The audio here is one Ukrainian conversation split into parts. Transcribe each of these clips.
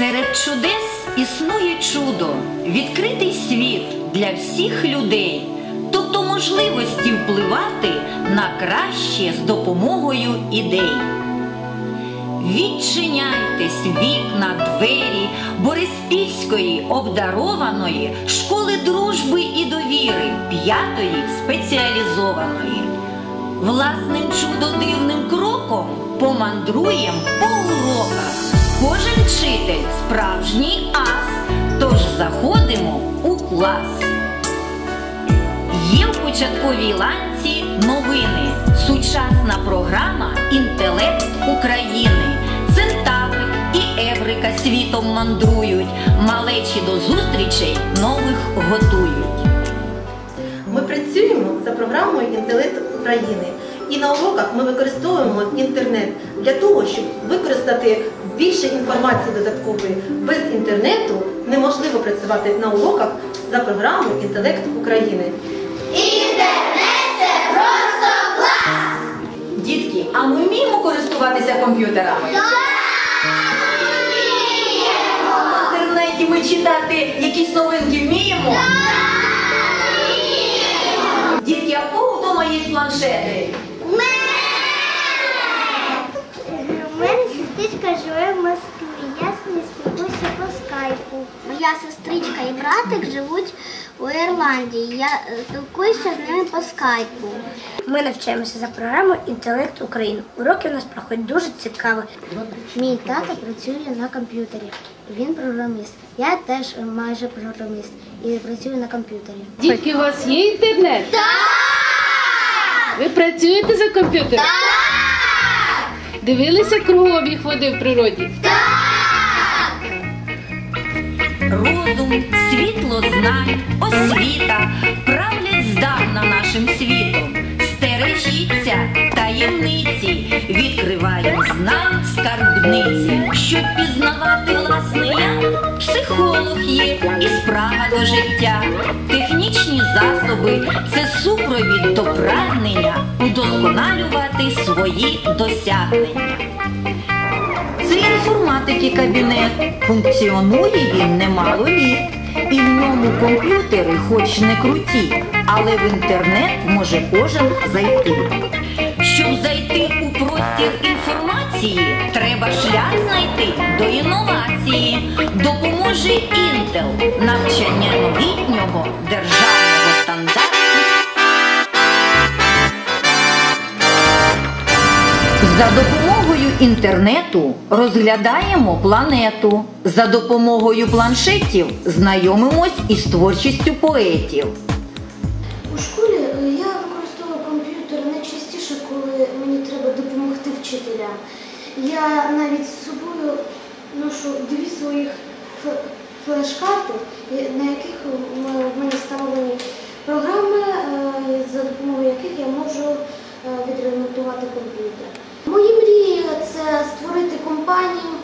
Серед чудес існує чудо, відкритий світ для всіх людей, тобто можливості впливати на краще з допомогою ідей. Відчиняйтесь вікна, двері Бориспільської обдарованої школи дружби і довіри п'ятої спеціалізованої. Власним чудодивним кроком помандруєм по уроках. Кожен вчитель справжній ас, тож заходимо у клас. Є в початковій ланці новини, сучасна програма Інтелект України. Центаврик і Еврика світом мандрують, малечі до зустрічей нових готують. Ми працюємо за програмою Інтелект України. І на уроках ми використовуємо інтернет для того, щоб використати більше інформації додаткової. Без інтернету неможливо працювати на уроках за програмою Інтелект України. Інтернет просто класс! Дітки, а ми вміємо користуватися комп'ютерами? В інтернеті ми читати якісь новинки вміємо? Дітки, а в кого вдома є планшети? У мене сестричка живе в Москві. Я з нею спілкуюся по скайпу. Моя сестричка і братик живуть у Ірландії. Я е, спілкуюся з ними по скайпу. Ми навчаємося за програмою Інтелект України. Уроки у нас проходять дуже цікаво. Мій тато працює на комп'ютері. Він програміст. Я теж майже програміст і працюю на комп'ютері. Дітки, у вас є інтернет? Так! Ви працюєте за комп'ютером? Так! Дивилися кругообіг води в природі? Розум, світло знань, освіта правлять здавна нашим світом. Стережіться таємниці, відкриваємо знань скарбниці. Щоб пізнавати власне я, психолог є і спрага до життя. Технічні засоби це супровід до прагнення удосконалювати свої досягнення. Це інформатики кабінет. Функціонує він немало літ. І в ньому комп'ютери хоч не круті, але в інтернет може кожен зайти. Щоб зайти у простір інформації, треба шлях знайти до інновації. Допоможе Intel навчання новітнього державного стандарту. За допомогою інтернету розглядаємо планету. За допомогою планшетів знайомимось із творчістю поетів. У школі е, я використовую комп'ютер найчастіше, коли мені треба допомогти вчителям. Я навіть з собою ношу дві своїх флеш-карти, на яких в мене встановлені програми, е, за допомогою яких я можу е, відремонтувати комп'ютер. Мої мрії це створити компанію,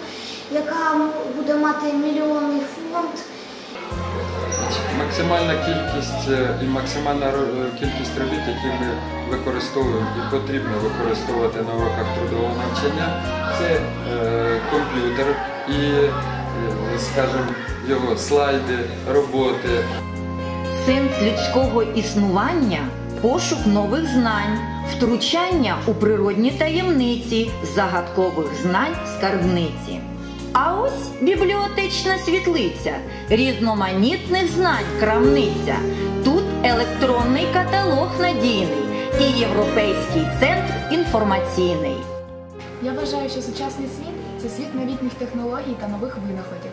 яка буде мати мільйонний фонд. Максимальна кількість е, і максимальна е, кількість робіт, які ми використовуємо і потрібно використовувати на уроках трудового навчання, це е, комп'ютер і, скажімо, його слайди, роботи, Сенс людського існування пошук нових знань, втручання у природні таємниці, загадкових знань скарбниці. А ось бібліотечна світлиця, різноманітних знань крамниця. Тут електронний каталог надійний і європейський центр інформаційний. Я вважаю, що сучасний світ це світ новітніх технологій та нових винаходів.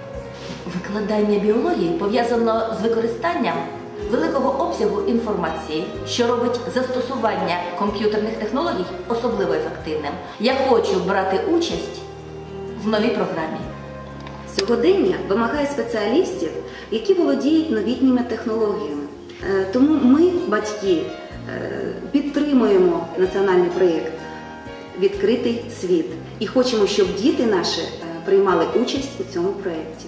Викладання біології пов'язано з використанням великого обсягу інформації, що робить застосування комп'ютерних технологій особливо ефективним. Я хочу брати участь в новій програмі. Сьогодення вимагає спеціалістів, які володіють новітніми технологіями. Е, Тому ми, батьки, е, підтримуємо національний проєкт Відкритий світ і хочемо, щоб діти наші е, приймали участь у цьому проєкті.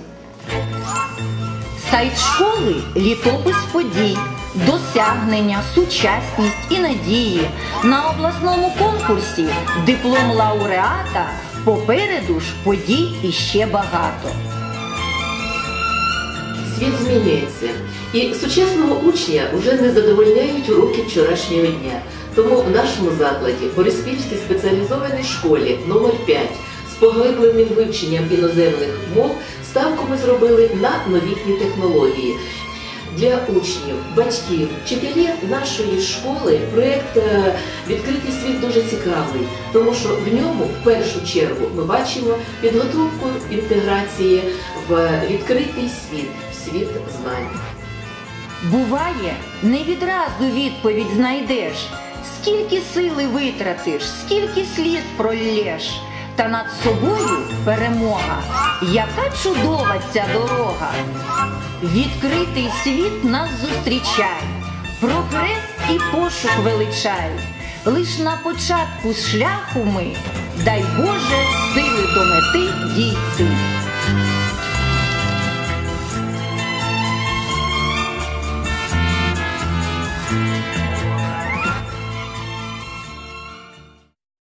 Сайт школи літопис подій, досягнення, сучасність і надії. На обласному конкурсі диплом лауреата. Попереду ж подій іще багато. світ змінюється. І сучасного учня вже не задовольняють уроки вчорашнього дня. Тому в нашому закладі Бориспільській спеціалізованій школі номер 5 з поглибленим вивченням іноземних мов ставку ми зробили на новітні технології. Для учнів, батьків, вчителів нашої школи проєкт е, Відкритий світ дуже цікавий, тому що в ньому в першу чергу ми бачимо підготовку інтеграції в відкритий світ, в світ знань. Буває, не відразу відповідь знайдеш. Скільки сили витратиш, скільки сліз проллєш, та над собою перемога. Яка чудова ця дорога! Відкритий світ нас зустрічає, прогрес і пошук величай. Лиш на початку шляху ми, дай Боже, сили до мети дійти.